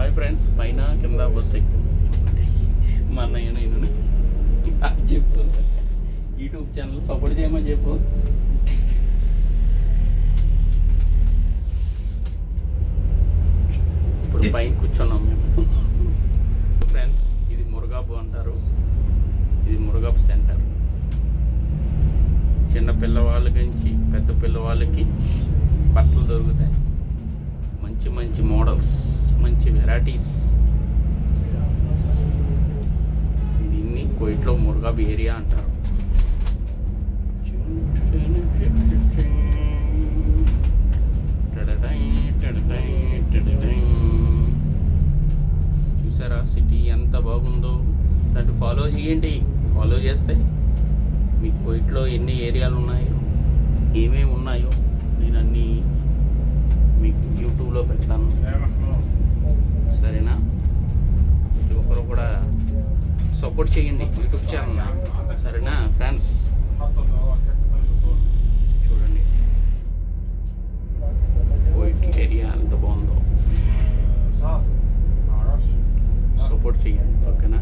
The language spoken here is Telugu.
హాయ్ ఫ్రెండ్స్ పైన కింద బస్సు ఎక్కువ మా అన్నయ్య నేను. చెప్పు. యూట్యూబ్ ఛానల్ సపోర్ట్ చేయమని చెప్పు. ఇప్పుడు పైన కూర్చున్నాం మేము. ఫ్రెండ్స్ ఇది మురుగాపు అంటారు. ఇది మురుగాపు సెంటర్. చిన్న పిల్లవాళ్ళ నుంచి పెద్ద పిల్లవాళ్ళకి బట్టలు దొరుకుతాయి. మంచి మంచి మోడల్స్. మంచి వెరైటీస్ దీన్ని కోయిట్లో మురుగా ఏరియా అంటారు. చూసారా సిటీ ఎంత బాగుందో? దాన్ని ఫాలో చేయండి. ఫాలో చేస్తే మీ కోయిట్లో ఎన్ని ఏరియాలు ఉన్నాయో ఏమేమి ఉన్నాయో నేను అన్నీ సపోర్ట్ చేయండి యూట్యూబ్ ఛానల్ సరేనా ఫ్రెండ్స్ చూడండి. కోయిట్ ఏరియా ఎంత బాగుందో. సపోర్ట్ చేయండి ఓకేనా?